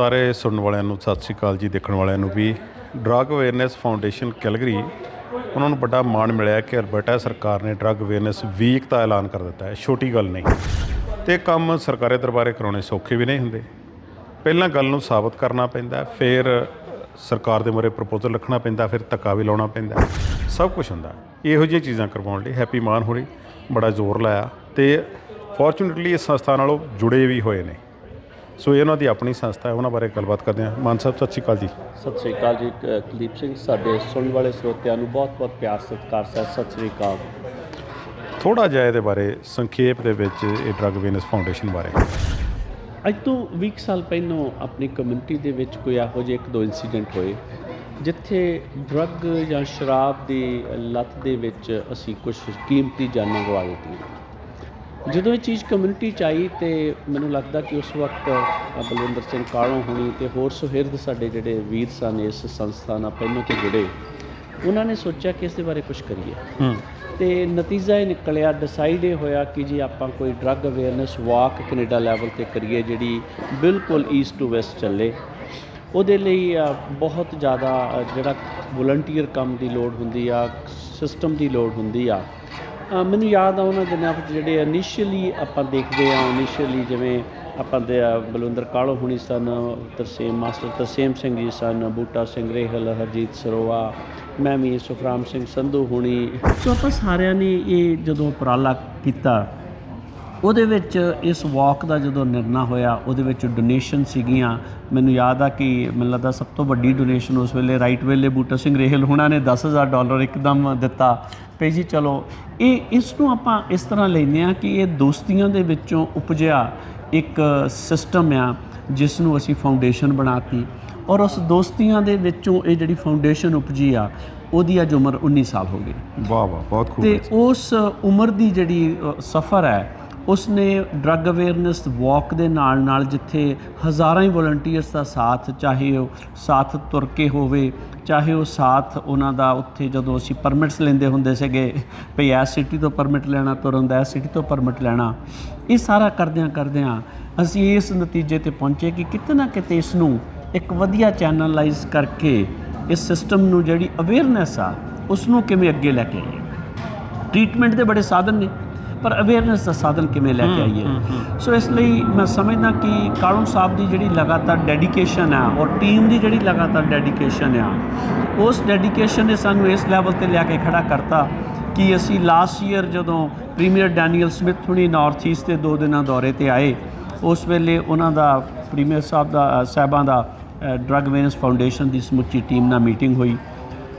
ਸਾਰੇ ਸੁਣਨ ਵਾਲਿਆਂ ਨੂੰ, ਸਤਿ ਸ਼੍ਰੀ ਅਕਾਲ ਜੀ, ਦੇਖਣ ਵਾਲਿਆਂ ਨੂੰ ਵੀ। ਡਰੱਗ ਅਵੇਅਰਨੈਸ ਫਾਊਂਡੇਸ਼ਨ ਕੈਲਗਰੀ ਉਹਨਾਂ ਨੂੰ ਵੱਡਾ ਮਾਣ ਮਿਲਿਆ ਕਿ ਅਲਬਰਟਾ ਸਰਕਾਰ ਨੇ ਡਰੱਗ ਅਵੇਅਰਨੈਸ ਵੀਕ ਦਾ ਐਲਾਨ ਕਰ ਦਿੱਤਾ ਹੈ। ਛੋਟੀ ਗੱਲ ਨਹੀਂ। ਤੇ ਕੰਮ ਸਰਕਾਰੀ ਦਰਬਾਰੇ ਕਰਾਉਣੇ ਸੌਖੇ ਵੀ ਨਹੀਂ ਹੁੰਦੇ। ਪਹਿਲਾਂ ਗੱਲ ਨੂੰ ਸਾਬਤ ਕਰਨਾ ਪੈਂਦਾ ਫਿਰ ਸਰਕਾਰ ਦੇ ਮੂਹਰੇ ਪ੍ਰਪੋਜ਼ਲ ਰੱਖਣਾ ਪੈਂਦਾ, ਫਿਰ ਧੱਕਾ ਵੀ ਲਾਉਣਾ ਪੈਂਦਾ ਸਭ ਕੁਝ ਹੁੰਦਾ ਇਹੋ ਜਿਹੀਆਂ ਚੀਜ਼ਾਂ ਕਰਵਾਉਣ ਲਈ ਹੈਪੀ ਮਾਨ ਹੋਰੀ ਬੜਾ ਜ਼ੋਰ ਲਾਇਆ ਤੇ ਫੋਰਚੂਨੇਟਲੀ ਇਸ ਸੰਸਥਾ ਨਾਲੋਂ ਜੁੜੇ ਵੀ ਹੋਏ ਨੇ। ਸੋ ਇਹ ਉਹਨਾਂ ਦੀ ਆਪਣੀ ਸੰਸਥਾ ਹੈ ਉਹਨਾਂ ਬਾਰੇ ਗੱਲਬਾਤ ਕਰਦੇ ਹਾਂ। ਮਾਨ ਸਾਹਿਬ ਸਤਿ ਸ਼੍ਰੀ ਅਕਾਲ ਜੀ। ਸਤਿ ਸ੍ਰੀ ਅਕਾਲ ਜੀ ਕੁਲਦੀਪ ਸਿੰਘ ਸਾਡੇ ਸੁਣਨ ਵਾਲੇ ਸਰੋਤਿਆਂ ਨੂੰ ਬਹੁਤ-ਬਹੁਤ ਪਿਆਰ ਸਤਿਕਾਰ ਸਤਿ ਸ੍ਰੀ ਅਕਾਲ। ਥੋੜਾ ਜਿਹਾ ਇਹਦੇ ਬਾਰੇ ਸੰਖੇਪ ਦੇ ਵਿੱਚ ਇਹ ਡਰੱਗ ਅਵੇਅਰਨੈਸ ਫਾਊਂਡੇਸ਼ਨ ਬਾਰੇ। ਅੱਜ ਤੋਂ 20 ਸਾਲ ਪਹਿਲਾਂ ਆਪਣੀ ਕਮਿਊਨਿਟੀ ਦੇ ਵਿੱਚ ਕੋਈ ਇਹੋ ਜਿਹੇ ਇੱਕ ਦੋ ਇਨਸੀਡੈਂਟ ਹੋਏ ਜਿੱਥੇ ਡਰੱਗ ਜਾਂ ਸ਼ਰਾਬ ਦੀ ਲਤ ਦੇ ਵਿੱਚ ਅਸੀਂ ਕੁਝ ਕੀਮਤੀ ਜਾਨਾਂ ਗਵਾ ਦਿੱਤੀਆਂ। ਜਦੋਂ ਇਹ ਚੀਜ਼ ਕਮਿਊਨਿਟੀ ਚ ਆਈ ਤੇ ਮੈਨੂੰ ਲੱਗਦਾ ਕਿ ਉਸ ਵਕਤ ਬਲਵਿੰਦਰ ਸਿੰਘ ਕਾਲੋਂ ਹੁਣੀ ਤੇ ਹੋਰ ਸੁਹਿਰਦ ਸਾਡੇ ਜਿਹੜੇ ਵੀਰ ਸਨ ਇਸ ਸੰਸਥਾ ਨਾਲ ਪਹਿਲਾਂ ਤੋਂ ਜੁੜੇ ਉਹਨਾਂ ਨੇ ਸੋਚਿਆ ਕਿ ਇਸ ਦੇ ਬਾਰੇ ਕੁਝ ਕਰੀਏ। ਤੇ ਨਤੀਜਾ ਇਹ ਨਿਕਲਿਆ ਡਿਸਾਈਡ ਇਹ ਹੋਇਆ ਕਿ ਜੀ ਆਪਾਂ ਕੋਈ drug awareness walk Canada level ਤੇ ਕਰੀਏ ਜਿਹੜੀ ਬਿਲਕੁਲ ਈਸਟ ਟੂ ਵੈਸਟ ਚੱਲੇ। ਉਹਦੇ ਲਈ ਬਹੁਤ ਜ਼ਿਆਦਾ ਜਿਹੜਾ ਵੋਲੰਟੀਅਰ ਕੰਮ ਦੀ ਲੋੜ ਹੁੰਦੀ ਆ ਸਿਸਟਮ ਦੀ ਲੋੜ ਹੁੰਦੀ ਆ ਮੈਨੂੰ ਯਾਦ ਆ ਉਹਨਾਂ ਦਿਨਾਂ ਵਿੱਚ ਜਿਹੜੇ ਇਨੀਸ਼ੀਅਲੀ ਆਪਾਂ ਦੇਖਦੇ ਆ ਇਨੀਸ਼ੀਅਲੀ ਜਿਵੇਂ ਆਪਾਂ ਦੇ ਬਲਵਿੰਦਰ ਕਾਲੋ ਹੁਣੀ ਸਨ ਤਰਸੇਮ ਮਾਸਟਰ ਤਰਸੇਮ ਸਿੰਘ ਜੀ ਸਨ, ਬੂਟਾ ਸਿੰਘ, ਰੇਹਲ, ਹਰਜੀਤ ਸਰੋਆ, ਮੈਂ ਵੀ ਸੁਖਰਾਮ ਸਿੰਘ ਸੰਧੂ ਹੁਣੀ। ਸੋ ਆਪਾਂ ਸਾਰਿਆਂ ਨੇ ਇਹ ਜਦੋਂ ਉਪਰਾਲਾ ਕੀਤਾ ਉਹਦੇ ਵਿੱਚ ਇਸ ਵਾਕ ਦਾ ਜਦੋਂ ਨਿਰਣਾ ਹੋਇਆ ਉਹਦੇ ਵਿੱਚ ਡੋਨੇਸ਼ਨ ਸੀਗੀਆਂ। ਮੈਨੂੰ ਯਾਦ ਆ ਕਿ ਮੈਨੂੰ ਲੱਗਦਾ ਸਭ ਤੋਂ ਵੱਡੀ ਡੋਨੇਸ਼ਨ ਉਸ ਵੇਲੇ ਰਾਈਟ ਵੇਲੇ ਬੂਟਾ ਸਿੰਘ ਰੇਹਲ ਹੁਣਾਂ ਨੇ 10000 ਡਾਲਰ ਇੱਕਦਮ ਦਿੱਤਾ। ਪਈ ਜੀ ਚਲੋ ਇਹ ਇਸ ਨੂੰ ਆਪਾਂ ਇਸ ਤਰ੍ਹਾਂ ਲੈਂਦੇ ਆ ਕਿ ਇਹ ਦੋਸਤੀਆਂ ਦੇ ਵਿੱਚੋਂ ਉਪਜਿਆ ਇੱਕ ਸਿਸਟਮ ਆ ਜਿਸ ਨੂੰ ਅਸੀਂ ਫਾਊਂਡੇਸ਼ਨ ਬਣਾਤੀ। ਔਰ ਉਸ ਦੋਸਤੀਆਂ ਦੇ ਵਿੱਚੋਂ ਇਹ ਜਿਹੜੀ ਫਾਊਂਡੇਸ਼ਨ ਉਪਜੀ ਆ ਉਹਦੀ ਅੱਜ ਉਮਰ 19 ਸਾਲ ਹੋ ਗਈ। ਵਾਹ ਵਾਹ ਬਹੁਤ ਖੂਬ ਤੇ। ਉਸ ਉਮਰ ਦੀ ਜਿਹੜੀ ਸਫਰ ਹੈ ਉਸ ਨੇ ਡਰੱਗ ਅਵੇਅਰਨੈਸ ਵਾਕ ਦੇ ਨਾਲ ਨਾਲ ਜਿੱਥੇ ਹਜ਼ਾਰਾਂ ਹੀ ਵੋਲੰਟੀਅਰਸ ਦਾ ਸਾਥ, ਚਾਹੇ ਉਹ ਸਾਥ ਤੁਰ ਕੇ ਹੋਵੇ, ਚਾਹੇ ਉਹ ਸਾਥ ਉਹਨਾਂ ਦਾ ਉੱਥੇ ਜਦੋਂ ਅਸੀਂ ਪਰਮਿਟਸ ਲੈਂਦੇ ਹੁੰਦੇ ਸੀਗੇ, ਭਈ ਐਸ ਸਿਟੀ ਤੋਂ ਪਰਮਿਟ ਲੈਣਾ ਤੁਰਨ ਦਾ ਐਸ ਸਿਟੀ ਤੋਂ ਪਰਮਿਟ ਲੈਣਾ, ਇਹ ਸਾਰਾ ਕਰਦਿਆਂ ਕਰਦਿਆਂ ਅਸੀਂ ਇਸ ਨਤੀਜੇ ਤੇ ਪਹੁੰਚੇ ਕਿ ਕਿਤੇ ਨਾ ਕਿਤੇ ਇਸ ਨੂੰ ਇੱਕ ਵਧੀਆ ਚੈਨਲਾਈਜ਼ ਕਰਕੇ ਇਸ ਸਿਸਟਮ ਨੂੰ ਜਿਹੜੀ ਅਵੇਅਰਨੈਸ ਆ ਉਸ ਨੂੰ ਕਿਵੇਂ ਅੱਗੇ ਲੈ ਕੇ ਆਈਏ। ਟ੍ਰੀਟਮੈਂਟ ਦੇ ਬੜੇ ਸਾਧਨ ਨੇ। ਪਰ ਅਵੇਅਰਨੈਸ ਦਾ ਸਾਧਨ ਕਿਵੇਂ ਲੈ ਕੇ ਆਈਏ? ਸੋ ਇਸ ਲਈ ਮੈਂ ਸਮਝਦਾ ਕਿ ਕਾਲੂ ਸਾਹਿਬ ਦੀ ਜਿਹੜੀ ਲਗਾਤਾਰ ਡੈਡੀਕੇਸ਼ਨ ਆ ਔਰ ਟੀਮ ਦੀ ਜਿਹੜੀ ਲਗਾਤਾਰ ਡੈਡੀਕੇਸ਼ਨ ਆ ਉਸ ਡੈਡੀਕੇਸ਼ਨ ਨੇ ਸਾਨੂੰ ਇਸ ਲੈਵਲ ਤੇ ਲਿਆ ਕੇ ਖੜਾ ਕਰਤਾ ਕਿ ਅਸੀਂ ਲਾਸਟ ਈਅਰ ਜਦੋਂ ਪ੍ਰੀਮੀਅਰ ਡੈਨੀਅਲ ਸਮਿਥ ਹੁਣੀ ਨਾਰਥ ਈਸਟ ਦੇ ਦੋ ਦਿਨਾਂ ਦੌਰੇ ਤੇ ਆਏ ਉਸ ਵੇਲੇ ਉਹਨਾਂ ਦਾ ਪ੍ਰੀਮੀਅਰ ਸਾਹਿਬ ਦਾ ਸਾਹਿਬਾਂ ਦਾ ਡਰੱਗ ਅਵੇਅਰਨੈਸ ਫਾਊਂਡੇਸ਼ਨ ਦੀ ਸਮੁੱਚੀ ਟੀਮ ਨਾਲ ਮੀਟਿੰਗ ਹੋਈ।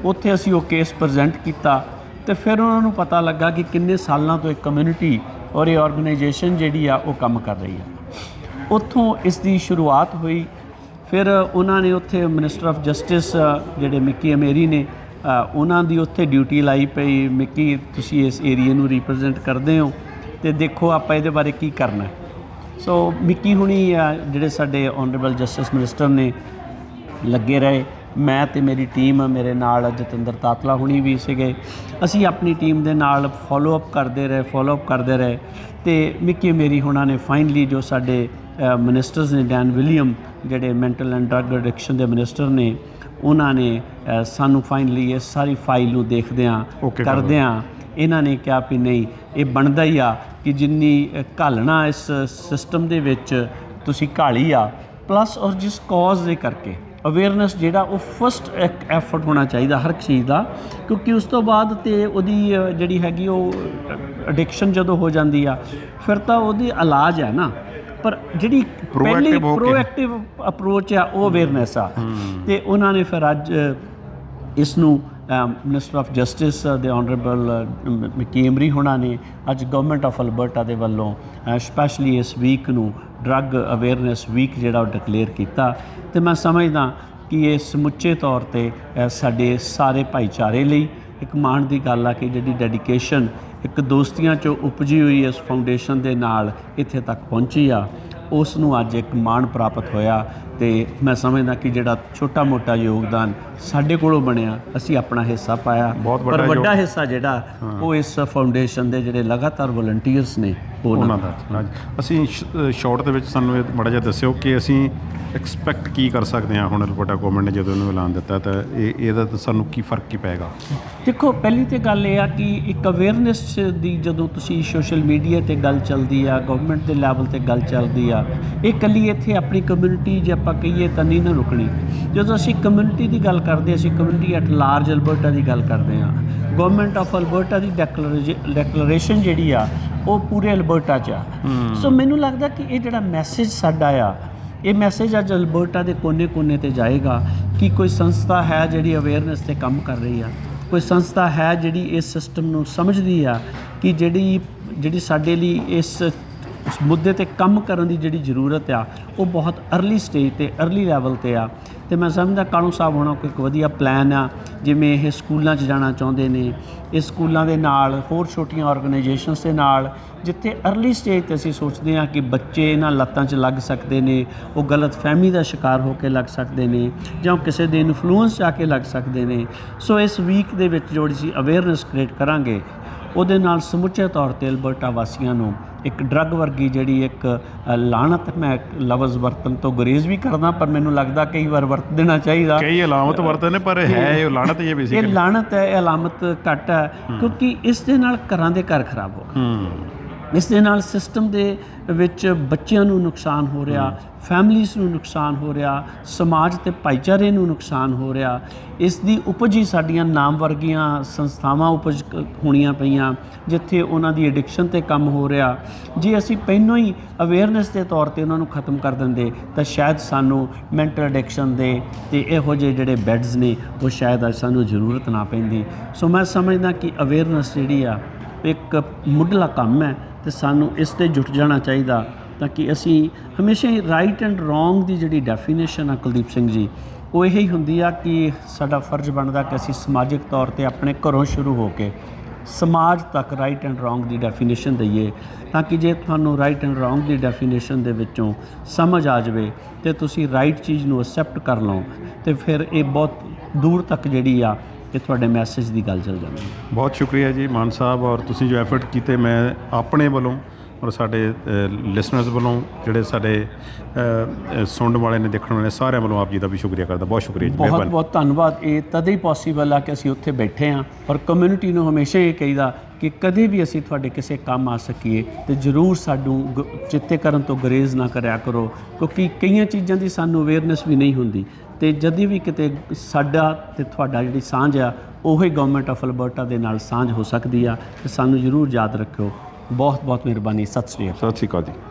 ਉੱਥੇ ਅਸੀਂ ਉਹ ਕੇਸ ਪ੍ਰੈਜ਼ੈਂਟ ਕੀਤਾ। ਤੇ ਫਿਰ ਉਹਨਾਂ ਨੂੰ ਪਤਾ ਲੱਗਾ ਕਿ ਕਿੰਨੇ ਸਾਲਾਂ ਤੋਂ ਇੱਕ ਕਮਿਊਨਿਟੀ ਔਰ ਇਹ ਆਰਗੇਨਾਈਜੇਸ਼ਨ ਜਿਹੜੀ ਆ ਉਹ ਕੰਮ ਕਰ ਰਹੀ ਆ। ਉੱਥੋਂ ਇਸ ਦੀ ਸ਼ੁਰੂਆਤ ਹੋਈ। ਫਿਰ ਉਹਨਾਂ ਨੇ ਉੱਥੇ ਮਿਨਿਸਟਰ ਆਫ ਜਸਟਿਸ ਜਿਹੜੇ ਮਿੱਕੀ ਅਮੇਰੀ ਨੇ ਉਹਨਾਂ ਦੀ ਉੱਥੇ ਡਿਊਟੀ ਲਾਈ ਪਈ। ਮਿੱਕੀ ਤੁਸੀਂ ਇਸ ਏਰੀਆ ਨੂੰ ਰਿਪਰੈਜ਼ੈਂਟ ਕਰਦੇ ਹੋ ਤੇ ਦੇਖੋ ਆਪਾਂ ਇਹਦੇ ਬਾਰੇ ਕੀ ਕਰਨਾ। ਸੋ ਮਿੱਕੀ ਹੁਣੀ ਅ, ਜਿਹੜੇ ਸਾਡੇ ਆਨਰੇਬਲ ਜਸਟਿਸ ਮਿਨਿਸਟਰ ਨੇ ਲੱਗੇ ਰਹੇ। ਮੈਂ ਤੇ ਮੇਰੀ ਟੀਮ ਮੇਰੇ ਨਾਲ ਜਤਿੰਦਰ ਤਾਤਲਾ ਹੁਣੀ ਵੀ ਸੀਗੇ। ਅਸੀਂ ਆਪਣੀ ਟੀਮ ਦੇ ਨਾਲ ਫਾਲੋ ਅਪ ਕਰਦੇ ਰਹੇ ਫਾਲੋ ਅਪ ਕਰਦੇ ਰਹੇ ਤੇ ਮਿੱਕੀ ਮੇਰੀ ਹੁਣਾਂ ਨੇ ਫਾਈਨਲੀ ਜੋ ਸਾਡੇ ਮਿਨਿਸਟਰਸ ਨੇ ਡੈਨ ਵਿਲੀਅਮ ਜਿਹੜੇ ਮੈਂਟਲ ਐਂਡ ਡਰੱਗ ਐਡਿਕਸ਼ਨ ਦੇ ਮਿਨਿਸਟਰ ਨੇ ਉਹਨਾਂ ਨੇ ਸਾਨੂੰ ਫਾਈਨਲੀ ਇਸ ਸਾਰੀ ਫਾਈਲ ਨੂੰ ਦੇਖਦਿਆਂ ਕਰਦਿਆਂ ਇਹਨਾਂ ਨੇ ਕਿਹਾ ਵੀ ਨਹੀਂ ਇਹ ਬਣਦਾ ਹੀ ਆ ਕਿ ਜਿੰਨੀ ਘਾਲਣਾ ਇਸ ਸਿਸਟਮ ਦੇ ਵਿੱਚ ਤੁਸੀਂ ਘਾਲੀ ਆ ਪਲੱਸ ਔਰ ਜਿਸ ਕਾਜ਼ ਦੇ ਕਰਕੇ। ਅਵੇਅਰਨੈਸ ਜਿਹੜਾ ਉਹ ਫਸਟ ਇੱਕ ਐਫਰਟ ਹੋਣਾ ਚਾਹੀਦਾ ਹਰ ਚੀਜ਼ ਦਾ ਕਿਉਂਕਿ ਉਸ ਤੋਂ ਬਾਅਦ ਤੇ ਉਹਦੀ ਜਿਹੜੀ ਹੈਗੀ ਉਹ ਐਡਿਕਸ਼ਨ ਜਦੋਂ ਹੋ ਜਾਂਦੀ ਆ ਫਿਰ ਤਾਂ ਉਹਦੀ ਇਲਾਜ ਹੈ ਨਾ। ਪਰ ਜਿਹੜੀ ਪਹਿਲੀ। ਪ੍ਰੋਐਕਟਿਵ ਅਪਰੋਚ ਆ ਉਹ ਅਵੇਅਰਨੈਸ ਆ। ਤੇ ਉਹਨਾਂ ਨੇ ਫਿਰ ਅੱਜ ਇਸ ਨੂੰ ਮਿਨਿਸਟਰ ਆਫ ਜਸਟਿਸ ਦੇ ਆਨਰੇਬਲ ਮਕੀਮਰੀ ਹੋਣਾ ਨੇ ਅੱਜ ਗਵਰਨਮੈਂਟ ਆਫ ਅਲਬਰਟਾ ਦੇ ਵੱਲੋਂ ਸਪੈਸ਼ਲੀ ਇਸ ਵੀਕ ਨੂੰ ਡਰੱਗ ਅਵੇਅਰਨੈਸ ਵੀਕ ਜਿਹੜਾ ਉਹ ਡਿਕਲੇਅਰ ਕੀਤਾ ਤੇ ਮੈਂ ਸਮਝਦਾ ਕਿ ਇਹ ਸਮੁੱਚੇ ਤੌਰ ਤੇ ਸਾਡੇ ਸਾਰੇ ਭਾਈਚਾਰੇ ਲਈ ਇੱਕ ਮਾਣ ਦੀ ਗੱਲ ਆ ਕਿ ਜਿਹੜੀ ਡੈਡੀਕੇਸ਼ਨ ਇੱਕ ਦੋਸਤੀਆਂ ਚੋਂ ਉਪਜੀ ਹੋਈ ਇਸ ਫਾਊਂਡੇਸ਼ਨ ਦੇ ਨਾਲ ਇੱਥੇ ਤੱਕ ਪਹੁੰਚੀ ਆ, ਉਸ ਨੂੰ ਅੱਜ ਇੱਕ ਮਾਣ ਪ੍ਰਾਪਤ ਹੋਇਆ ਤੇ ਮੈਂ ਸਮਝਦਾ ਕਿ ਜਿਹੜਾ ਛੋਟਾ ਮੋਟਾ ਯੋਗਦਾਨ ਸਾਡੇ ਕੋਲੋਂ ਬਣਿਆ ਅਸੀਂ ਆਪਣਾ ਹਿੱਸਾ ਪਾਇਆ। ਪਰ ਵੱਡਾ ਹਿੱਸਾ ਜਿਹੜਾ ਉਹ ਇਸ ਫਾਊਂਡੇਸ਼ਨ ਦੇ ਜਿਹੜੇ ਲਗਾਤਾਰ ਵਲੰਟੀਅਰਸ ਨੇ ਉਹ ਉਹਨਾਂ ਦਾ। ਅਸੀਂ ਸ਼ਾਰਟ ਦੇ ਵਿੱਚ ਸਾਨੂੰ ਇਹ ਮਾੜਾ ਜਿਹਾ ਦੱਸਿਓ ਕਿ ਅਸੀਂ ਐਕਸਪੈਕਟ ਕੀ ਕਰ ਸਕਦੇ ਹਾਂ ਹੁਣ ਅਲਬਰਟਾ ਗਵਰਨਮੈਂਟ ਨੇ ਜਦੋਂ ਇਹਨੂੰ ਐਲਾਨ ਦਿੱਤਾ ਤਾਂ ਇਹ ਇਹਦਾ ਤਾਂ ਸਾਨੂੰ ਕੀ ਫ਼ਰਕ ਕੀ ਪਏਗਾ? ਦੇਖੋ ਪਹਿਲੀ ਤੇ ਗੱਲ ਇਹ ਆ ਕਿ ਇੱਕ ਅਵੇਅਰਨੈਸ ਦੀ ਜਦੋਂ ਤੁਸੀਂ ਸੋਸ਼ਲ ਮੀਡੀਆ ਤੇ ਗੱਲ ਚੱਲਦੀ ਆ ਗਵਰਨਮੈਂਟ ਦੇ ਲੈਵਲ ਤੇ ਗੱਲ ਚੱਲਦੀ ਆ ਇਹ ਕੱਲੀ ਇੱਥੇ ਆਪਣੀ ਕਮਿਊਨਿਟੀ ਜੇ ਆਪਾਂ ਕਹੀਏ ਤਾਂ ਨਹੀਂ ਨਾ ਰੁਕਣੀ। ਜਦੋਂ ਅਸੀਂ ਕਮਿਊਨਿਟੀ ਦੀ ਗੱਲ ਕਰਦੇ ਅਸੀਂ ਕਮਿਊਨਿਟੀ ਐਟ ਲਾਰਜ ਅਲਬਰਟਾ ਦੀ ਗੱਲ ਕਰਦੇ ਆ ਗਵਰਨਮੈਂਟ ਆਫ ਅਲਬਰਟਾ ਦੀ ਡੈਕਲੇਰੇਸ਼ਨ ਜਿਹੜੀ ਆ ਉਹ ਪੂਰੇ ਅਲਬਰਟਾ 'ਚ ਆ। ਸੋ ਮੈਨੂੰ ਲੱਗਦਾ ਕਿ ਇਹ ਜਿਹੜਾ ਮੈਸੇਜ ਸਾਡਾ ਆ ਇਹ ਮੈਸੇਜ ਅੱਜ ਅਲਬਰਟਾ ਦੇ ਕੋਨੇ-ਕੋਨੇ ਤੇ ਜਾਏਗਾ ਕਿ ਕੋਈ ਸੰਸਥਾ ਹੈ ਜਿਹੜੀ ਅਵੇਅਰਨੈਸ ਤੇ ਕੰਮ ਕਰ ਰਹੀ ਆ? ਕੋਈ ਸੰਸਥਾ ਹੈ ਜਿਹੜੀ ਇਸ ਸਿਸਟਮ ਨੂੰ ਸਮਝਦੀ ਆ ਕਿ ਜਿਹੜੀ ਜਿਹੜੀ ਸਾਡੇ ਲਈ ਇਸ ਉਸ ਮੁੱਦੇ ਤੇ ਕੰਮ ਕਰਨ ਦੀ ਜਿਹੜੀ ਜ਼ਰੂਰਤ ਆ, ਉਹ ਬਹੁਤ ਅਰਲੀ ਸਟੇਜ ਤੇ ਅਰਲੀ ਲੈਵਲ ਤੇ ਆ। ਤੇ ਮੈਂ ਸਮਝਦਾ ਕਾਣੂ ਸਾਹਿਬ ਹੁਣ ਕੋਈ ਇੱਕ ਵਧੀਆ ਪਲਾਨ ਆ, ਜਿਵੇਂ ਇਹ ਸਕੂਲਾਂ 'ਚ ਜਾਣਾ ਚਾਹੁੰਦੇ ਨੇ ਇਸ ਸਕੂਲਾਂ ਦੇ ਨਾਲ, ਹੋਰ ਛੋਟੀਆਂ ਆਰਗੇਨਾਈਜੇਸ਼ਨਸ ਦੇ ਨਾਲ, ਜਿੱਥੇ ਅਰਲੀ ਸਟੇਜ ਤੇ ਅਸੀਂ ਸੋਚਦੇ ਹਾਂ ਕਿ ਬੱਚੇ ਇਹਨਾਂ ਲੱਤਾਂ 'ਚ ਲੱਗ ਸਕਦੇ ਨੇ, ਉਹ ਗਲਤ ਫਹਿਮੀ ਦਾ ਸ਼ਿਕਾਰ ਹੋ ਕੇ ਲੱਗ ਸਕਦੇ ਨੇ, ਜਾਂ ਕਿਸੇ ਦੇ ਇਨਫਲੂਐਂਸ ਆ ਕੇ ਲੱਗ ਸਕਦੇ ਨੇ। ਸੋ ਇਸ ਵੀਕ ਦੇ ਵਿੱਚ ਜੋੜੀ ਸੀ ਅਵੇਅਰਨੈਸ ਕ੍ਰੀਏਟ ਕਰਾਂਗੇ ਉਹਦੇ ਨਾਲ ਸਮੁੱਚੇ ਤੌਰ ਤੇ ਅਲਬਰਟਾ ਵਾਸੀਆਂ ਨੂੰ ਇੱਕ ਡਰੱਗ ਵਰਗੀ ਜਿਹੜੀ ਇੱਕ ਲਾਹਨਤ ਮੈਂ ਲਫ਼ਜ਼ ਵਰਤਨ ਤੋਂ ਗੁਰੇਜ਼ ਵੀ ਕਰਦਾ ਪਰ ਮੈਨੂੰ ਲੱਗਦਾ ਕਈ ਵਾਰ ਵਰਤ ਦੇਣਾ ਚਾਹੀਦਾ। ਕਈ ਅਲਾਮਤ ਵਰਤੇ ਨੇ ਪਰ ਹੈ ਇਹ ਲਾਣਤ ਇਹ ਬੇਸਿਕਲੀ ਲਾਹਨਤ ਹੈ ਇਹ ਅਲਾਮਤ ਘੱਟ ਹੈ। ਕਿਉਂਕਿ ਇਸ ਦੇ ਨਾਲ ਘਰਾਂ ਦੇ ਘਰ ਖਰਾਬ ਹੋ ਗਏ। ਹੂੰ। ਇਸ ਦੇ ਨਾਲ ਸਿਸਟਮ ਦੇ ਵਿੱਚ ਬੱਚਿਆਂ ਨੂੰ ਨੁਕਸਾਨ ਹੋ ਰਿਹਾ ਫੈਮਲੀਜ਼ ਨੂੰ ਨੁਕਸਾਨ ਹੋ ਰਿਹਾ ਸਮਾਜ ਤੇ ਭਾਈਚਾਰੇ ਨੂੰ ਨੁਕਸਾਨ ਹੋ ਰਿਹਾ ਇਸ ਦੀ ਉਪਜ ਹੀ ਸਾਡੀਆਂ ਨਾਮ ਵਰਗੀਆਂ ਸੰਸਥਾਵਾਂ ਉਪਜ ਹੋਣੀਆਂ ਪਈਆਂ ਜਿੱਥੇ ਉਹਨਾਂ ਦੀ ਐਡਿਕਸ਼ਨ ਤੇ ਕੰਮ ਹੋ ਰਿਹਾ। ਜੇ ਅਸੀਂ ਪਹਿਲਾਂ ਹੀ ਅਵੇਅਰਨੈਸ ਦੇ ਤੌਰ ਤੇ ਉਹਨਾਂ ਨੂੰ ਖਤਮ ਕਰ ਦਿੰਦੇ ਤਾਂ ਸ਼ਾਇਦ ਸਾਨੂੰ ਮੈਂਟਲ ਐਡਿਕਸ਼ਨ ਦੇ ਤੇ ਇਹੋ ਜਿਹੇ ਜਿਹੜੇ ਬੈੱਡਸ ਨੇ ਉਹ ਸ਼ਾਇਦ ਅੱਜ ਸਾਨੂੰ ਜ਼ਰੂਰਤ ਨਾ ਪੈਂਦੀ। ਸੋ ਮੈਂ ਸਮਝਦਾ ਕਿ ਅਵੇਅਰਨੈਸ ਜਿਹੜੀ ਆ ਇੱਕ ਮੁੱਢਲਾ ਕੰਮ ਹੈ। ਤੇ ਸਾਨੂੰ ਇਸ ਤੇ ਜੁਟ ਜਾਣਾ ਚਾਹੀਦਾ ਤਾਂ ਕਿ ਅਸੀਂ ਹਮੇਸ਼ਾ ਹੀ ਰਾਈਟ ਐਂਡ ਰੋਂਗ ਦੀ ਜਿਹੜੀ ਡੈਫੀਨੇਸ਼ਨ ਆ ਕੁਲਦੀਪ ਸਿੰਘ ਜੀ, ਉਹ ਇਹੀ ਹੁੰਦੀ ਆ ਕਿ ਸਾਡਾ ਫਰਜ਼ ਬਣਦਾ ਕਿ ਅਸੀਂ ਸਮਾਜਿਕ ਤੌਰ ਤੇ ਆਪਣੇ ਘਰੋਂ ਸ਼ੁਰੂ ਹੋ ਕੇ ਸਮਾਜ ਤੱਕ ਰਾਈਟ ਐਂਡ ਰੋਂਗ ਦੀ ਡੈਫੀਨੇਸ਼ਨ ਦਈਏ ਤਾਂ ਕਿ ਜੇ ਤੁਹਾਨੂੰ ਰਾਈਟ ਐਂਡ ਰੋਂਗ ਦੀ ਡੈਫੀਨੇਸ਼ਨ ਦੇ ਵਿੱਚੋਂ ਸਮਝ ਆ ਜਾਵੇ ਤੇ ਤੁਸੀਂ ਰਾਈਟ ਚੀਜ਼ ਨੂੰ ਅਕਸੈਪਟ ਕਰ ਲਓ ਤੇ ਫਿਰ ਇਹ ਬਹੁਤ ਦੂਰ ਤੱਕ ਜਿਹੜੀ ਆ ਇਹ ਤੁਹਾਡੇ ਮੈਸੇਜ ਦੀ ਗੱਲ ਚੱਲ ਜਾਂਦੀ ਹੈ। ਬਹੁਤ ਸ਼ੁਕਰੀਆ ਜੀ ਮਾਨ ਸਾਹਿਬ ਔਰ ਤੁਸੀਂ ਜੋ ਐਫਰਟ ਕੀਤੇ ਮੈਂ ਆਪਣੇ ਵੱਲੋਂ ਔਰ ਸਾਡੇ ਲਿਸਨਰਸ ਵੱਲੋਂ ਜਿਹੜੇ ਸਾਡੇ ਸੁਣਨ ਵਾਲੇ ਨੇ ਦੇਖਣ ਵਾਲੇ ਸਾਰਿਆਂ ਵੱਲੋਂ ਆਪ ਜੀ ਦਾ ਵੀ ਸ਼ੁਕਰੀਆ ਕਰਦਾ। ਬਹੁਤ ਸ਼ੁਕਰੀਆ ਜੀ ਬਹੁਤ ਬਹੁਤ ਧੰਨਵਾਦ। ਇਹ ਤਦ ਹੀ ਪੋਸੀਬਲ ਆ ਕਿ ਅਸੀਂ ਉੱਥੇ ਬੈਠੇ ਹਾਂ ਔਰ ਕਮਿਊਨਿਟੀ ਨੂੰ ਹਮੇਸ਼ਾ ਇਹ ਕਹੀਦਾ ਕਿ ਕਦੇ ਵੀ ਅਸੀਂ ਤੁਹਾਡੇ ਕਿਸੇ ਕੰਮ ਆ ਸਕੀਏ ਤੇ ਜਰੂਰ ਸਾਨੂੰ ਚਿੱਤੇ ਕਰਨ ਤੋਂ ਗਰੇਜ਼ ਨਾ ਕਰਿਆ ਕਰੋ ਕਿਉਂਕਿ ਕਈਆਂ ਚੀਜ਼ਾਂ ਦੀ ਸਾਨੂੰ ਅਵੇਅਰਨੈਸ ਵੀ ਨਹੀਂ ਹੁੰਦੀ। ਤੇ ਜਦੀ ਵੀ ਕਿਤੇ ਸਾਡਾ ਤੇ ਤੁਹਾਡਾ ਜਿਹੜੀ ਸਾਂਝ ਆ, ਉਹੀ ਗਵਰਨਮੈਂਟ ਆਫ ਅਲਬਰਟਾ ਦੇ ਨਾਲ ਸਾਂਝ ਹੋ ਸਕਦੀ ਆ, ਤੇ ਸਾਨੂੰ ਜਰੂਰ ਯਾਦ ਰੱਖਿਓ। ਬਹੁਤ ਬਹੁਤ ਮਿਹਰਬਾਨੀ। ਸਤਿ ਸ਼੍ਰੀ ਅਕਾਲ। ਸਤਿ ਸ਼੍ਰੀ ਅਕਾਲ ਜੀ।